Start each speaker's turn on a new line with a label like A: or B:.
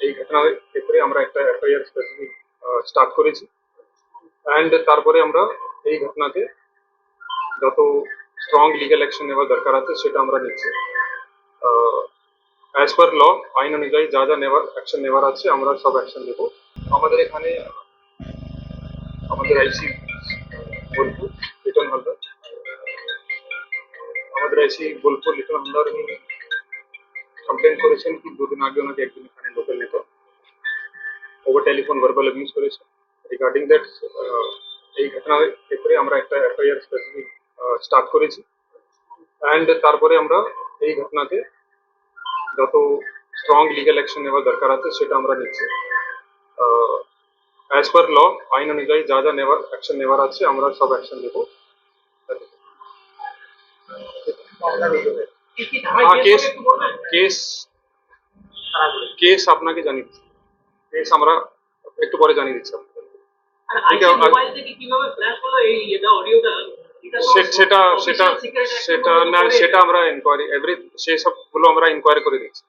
A: ঠিক আছে তারপরে আমরা একটা অ্যাকুয়ার স্পেসিফিক স্টার্ট করেছি এন্ড তারপরে আমরা এই ঘটনাকে যত স্ট্রং লিগাল অ্যাকশন নেওয়া দরকার আছে সেটা আমরা নেব as per law আইন অনুযায়ী যা যা নেবার অ্যাকশন নেবার আছে আমরা সব অ্যাকশন নেব আমাদের এখানে আমাদের আইসি বলতো এটা হলদ আমরা আইসি বলতো লিখলামনারমী কমপেনসেট করার জন্য একজন একজন এখানে লোকাল টেলিফোন ভার্বাল এগমিউজ করেছে রিগার্ডিং দ্যাট এই ঘটনাে আমরা একটা অ্যাকুয়ার স্পেসিফিক স্টার্ট করেছি এন্ড তারপরে আমরা এই ঘটনাকে যত স্ট্রং লিগ্যাল অ্যাকশন দরকার আছে সেটা আমরা নেব। as per law ফাইনাল যাই যা যা নেভার অ্যাকশন নেভার আছে আমরা সব অ্যাকশন নেব। এই কেস কেস আপনাকে জানাবো। এইস আমরা একটু পরে জানিয়ে দিচ্ছি সেটা সেটা সেটা না সেটা আমরা ইনকোয়ারি এভরি সেই গুলো আমরা ইনকোয়ারি করে দিচ্ছি